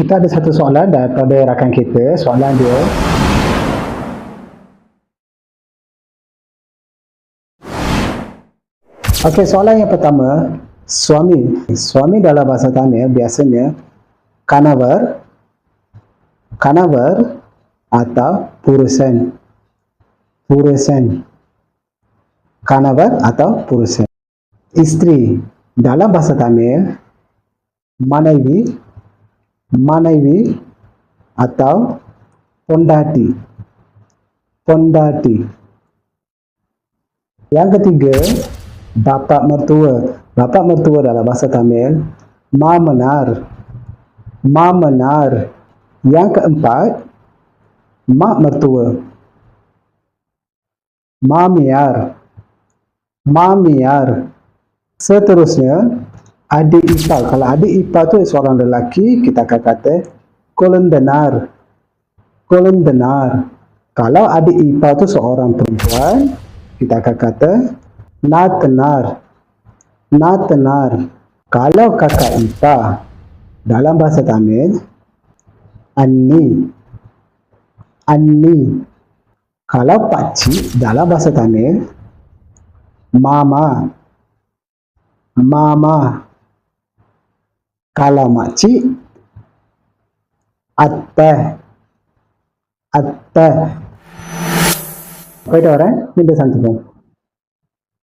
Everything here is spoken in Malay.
Kita ada satu soalan daripada rakan kita. Soalan dia, Okey, soalan yang pertama, suami. Suami dalam bahasa Tamil biasanya kanavar, kanavar atau purusan. Purusan. Kanavar atau purusan. Isteri dalam bahasa Tamil manaivi, manaivi atau pondati. Pondati. Yang ketiga, bapa mertua. Bapa mertua dalam bahasa Tamil mamenar. Mamenar. Yang keempat, mak mertua. Mamiar. Mamiar. Seterusnya, adik ipar. Kalau adik ipar tu seorang lelaki, kita akan kata kolendenar. Kolendenar. Kalau adik ipar tu seorang perempuan, kita akan kata natenar. Natenar. Kalau kakak ipar dalam bahasa Tamil, Anni. Anni. Kalau pakcik dalam bahasa Tamil, Mama. Mama. காலாமாச்சி. அத்தை. அத்தை. போயிட்டு வரேன். மீண்டும் சந்திப்போம்.